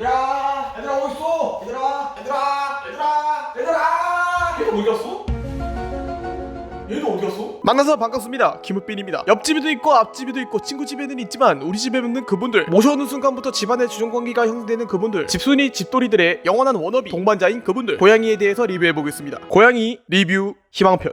얘들아 얘들아 어디 있어 얘들아 얘들아 얘들아 얘들아 얘들 어디 갔어? 어디 갔어? 만나서 반갑습니다. 김우빈입니다. 옆집에도 있고 앞집에도 있고 친구 집에는 있지만 우리 집에 있는 그분들 모셔오는 순간부터 집안의 주종관계가 형성되는 그분들 집순이 집돌이들의 영원한 워너비 동반자인 그분들 고양이에 대해서 리뷰해 보겠습니다. 고양이 리뷰 희망편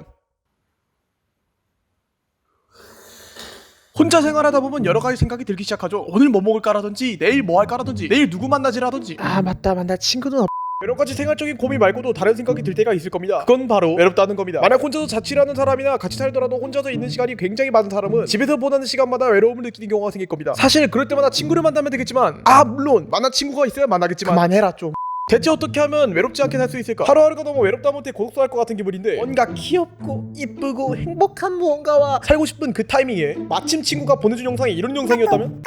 혼자 생활하다 보면 여러 가지 생각이 들기 시작하죠. 오늘 뭐 먹을까라든지 내일 뭐 할까라든지 내일 누구 만나지라든지 아 맞다 맞다 친구는 없... 여러 가지 생활적인 고민 말고도 다른 생각이 들 때가 있을 겁니다. 그건 바로 외롭다는 겁니다. 만약 혼자서 자취를 하는 사람이나 같이 살더라도 혼자서 있는 시간이 굉장히 많은 사람은 집에서 보내는 시간마다 외로움을 느끼는 경우가 생길 겁니다. 사실 그럴 때마다 친구를 만나면 되겠지만 아 물론 만난 친구가 있어야 만나겠지만 그만해라 좀. 대체 어떻게 하면 외롭지 않게 살 수 있을까? 하루하루가 너무 외롭다 못해 고독할 것 같은 기분인데 뭔가 귀엽고 이쁘고 행복한 무언가와 살고 싶은 그 타이밍에 마침 친구가 보내준 영상이 이런 영상이었다면?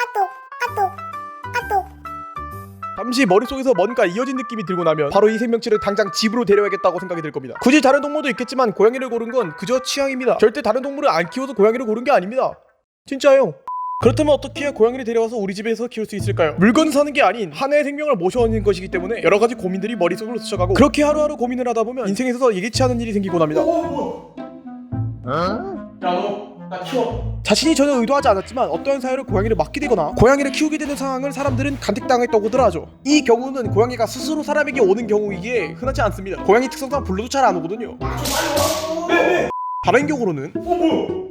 잠시 머릿속에서 뭔가 이어진 느낌이 들고 나면 바로 이 생명체를 당장 집으로 데려야겠다고 생각이 들 겁니다. 굳이 다른 동물도 있겠지만 고양이를 고른 건 그저 취향입니다. 절대 다른 동물을 안 키워서 고양이를 고른 게 아닙니다. 진짜요. 그렇다면 어떻게 고양이를 데려와서 우리 집에서 키울 수 있을까요? 물건 사는 게 아닌 하나의 생명을 모셔오는 것이기 때문에 여러 가지 고민들이 머릿속으로 스쳐가고 그렇게 하루하루 고민을 하다 보면 인생에서 예기치 않은 일이 생기고 납니다. 어 야너나 키워 자신이 전혀 의도하지 않았지만 어떠한 사유로 고양이를 맡게 되거나 고양이를 키우게 되는 상황을 사람들은 간택당했다고들 하죠. 이 경우는 고양이가 스스로 사람에게 오는 경우이기에 흔하지 않습니다. 고양이 특성상 불러도 잘 안 오거든요. 다른 경우로는 어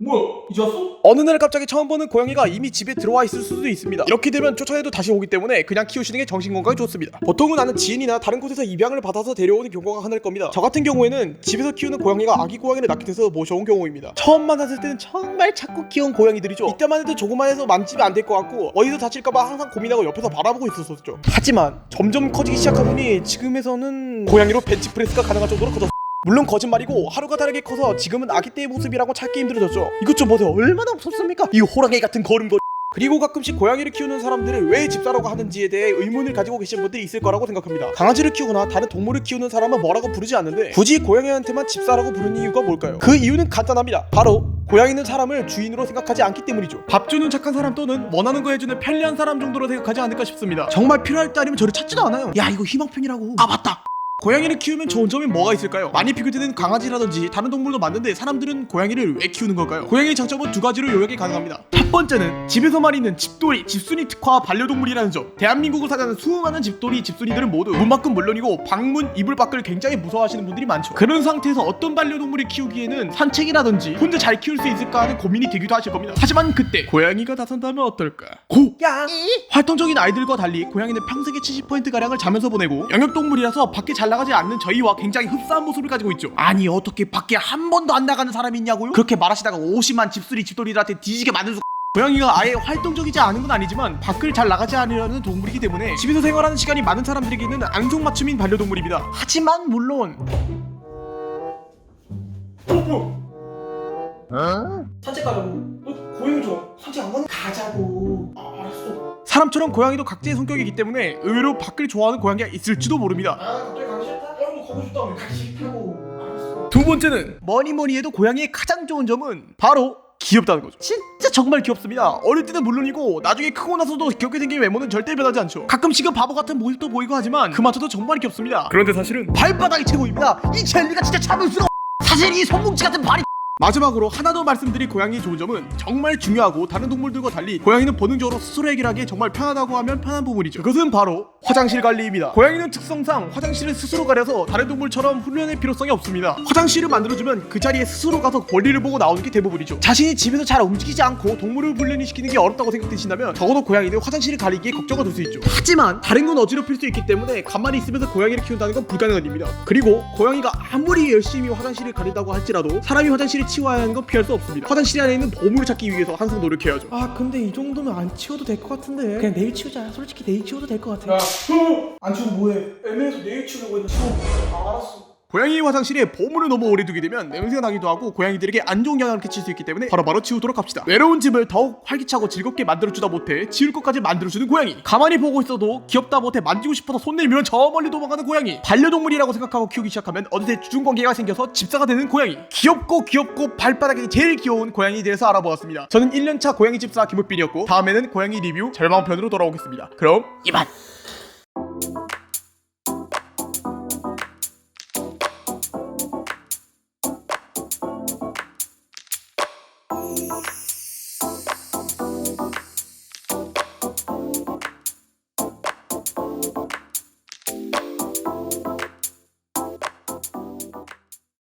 뭐야 이제 왔어? 어느 날 갑자기 처음 보는 고양이가 이미 집에 들어와 있을 수도 있습니다. 이렇게 되면 쫓아내도 다시 오기 때문에 그냥 키우시는 게 정신 건강에 좋습니다. 보통은 아는 지인이나 다른 곳에서 입양을 받아서 데려오는 경우가 흔할 겁니다. 저 같은 경우에는 집에서 키우는 고양이가 아기 고양이를 낳게 돼서 모셔온 경우입니다. 처음 만났을 때는 정말 작고 귀여운 고양이들이죠. 이때만 해도 조그만 해서 만지면 안 될 것 같고 어디서 다칠까봐 항상 고민하고 옆에서 바라보고 있었었죠. 하지만 점점 커지기 시작하더니 지금에서는 고양이로 벤치프레스가 가능할 정도로 커졌습니다. 물론 거짓말이고 하루가 다르게 커서 지금은 아기 때의 모습이라고 찾기 힘들어졌죠. 이것 좀 보세요. 얼마나 무섭습니까? 이 호랑이 같은 걸음걸이. 그리고 가끔씩 고양이를 키우는 사람들을 왜 집사라고 하는지에 대해 의문을 가지고 계신 분들이 있을 거라고 생각합니다. 강아지를 키우거나 다른 동물을 키우는 사람은 뭐라고 부르지 않는데 굳이 고양이한테만 집사라고 부르는 이유가 뭘까요? 그 이유는 간단합니다. 바로 고양이는 사람을 주인으로 생각하지 않기 때문이죠. 밥 주는 착한 사람 또는 원하는 거 해주는 편리한 사람 정도로 생각하지 않을까 싶습니다. 정말 필요할 때 아니면 저를 찾지도 않아요. 야 이거 희망편이라고. 아 맞다. 고양이를 키우면 좋은 점이 뭐가 있을까요? 많이 비교되는 강아지라든지 다른 동물도 많은데 사람들은 고양이를 왜 키우는 걸까요? 고양이의 장점은 두 가지로 요약이 가능합니다. 첫 번째는 집에서만 있는 집돌이, 집순이 특화 반려동물이라는 점. 대한민국을 사는 수많은 집돌이, 집순이들은 모두 문 밖은 물론이고 방문, 이불 밖을 굉장히 무서워하시는 분들이 많죠. 그런 상태에서 어떤 반려동물을 키우기에는 산책이라든지 혼자 잘 키울 수 있을까 하는 고민이 되기도 하실 겁니다. 하지만 그때 고양이가 나선다면 어떨까? 고! 야! 활동적인 아이들과 달리 고양이는 평생의 70%가량을 자면서 보내고 영역동물이라서 밖에 잘 나가지 않는 저희와 굉장히 흡사한 모습을 가지고 있죠 아니 어떻게 밖에 한 번도 안 나가는 사람이 있냐고요? 그렇게 말하시다가 50만 집수리 집돌이들한테 뒤지게 만든 수 고양이가 아예 활동적이지 않은 건 아니지만 밖을 잘 나가지 않으려는 동물이기 때문에 집에서 생활하는 시간이 많은 사람들에게는 안성맞춤인 반려동물입니다. 하지만 물론 어 뭐야? 산책 가자고. 어 고양이 좋아. 산책 안 가는 가자고. 아 알았어. 사람처럼 고양이도 각자의 성격이기 때문에 의외로 밖을 좋아하는 고양이가 있을지도 모릅니다. 아 갑자기 가기 싫다? 아이고 가고 싶다며 가기 싫다고. 알았어. 두 번째는 뭐니 뭐니 해도 고양이의 가장 좋은 점은 바로 귀엽다는 거죠. 진짜 정말 귀엽습니다. 어릴 때는 물론이고 나중에 크고 나서도 귀엽게 생긴 외모는 절대 변하지 않죠. 가끔씩은 바보 같은 모습도 보이고 하지만 그마저도 정말 귀엽습니다. 그런데 사실은 발바닥이 최고입니다. 이 젤리가 진짜 참을 수가 없... 사실 이 손뭉치 같은 발이 마지막으로 하나 더 말씀드릴 고양이의 좋은 점은 정말 중요하고 다른 동물들과 달리 고양이는 본능적으로 스스로 해결하기에 정말 편하다고 하면 편한 부분이죠. 그것은 바로 화장실 관리입니다. 고양이는 특성상 화장실을 스스로 가려서 다른 동물처럼 훈련의 필요성이 없습니다. 화장실을 만들어주면 그 자리에 스스로 가서 볼일을 보고 나오는 게 대부분이죠. 자신이 집에서 잘 움직이지 않고 동물을 훈련을 시키는 게 어렵다고 생각되신다면 적어도 고양이는 화장실을 가리기에 걱정가 될수 있죠. 하지만 다른 건 어지럽힐 수 있기 때문에 가만히 있으면서 고양이를 키운다는 건 불가능한 일입니다. 그리고 고양이가 아무리 열심히 화장실을 가린다고 할지라도 사람이 화장실을 치워야 하는 건 피할 수 없습니다. 화장실 안에 있는 보물을 찾기 위해서 항상 노력해야죠. 아 근데 이 정도면 안 치워도 될 것 같은데 그냥 내일 치우자. 솔직히 내일 치워도 될 것 같아. 야 어, 안 치우고 뭐해 애매해서 내일 치우려고 했는데 치워 아 알았어 고양이 화장실에 보물을 너무 오래 두게 되면 냄새가 나기도 하고 고양이들에게 안 좋은 영향을 끼칠 수 있기 때문에 바로바로 치우도록 합시다. 외로운 집을 더욱 활기차고 즐겁게 만들어주다 못해 지울 것까지 만들어주는 고양이. 가만히 보고 있어도 귀엽다 못해 만지고 싶어서 손 내밀면 저 멀리 도망가는 고양이. 반려동물이라고 생각하고 키우기 시작하면 어느새 주중관계가 생겨서 집사가 되는 고양이. 귀엽고 귀엽고 발바닥이 제일 귀여운 고양이에 대해서 알아보았습니다. 저는 1년차 고양이 집사 김우빈이었고 다음에는 고양이 리뷰 절망편으로 돌아오겠습니다. 그럼 이만.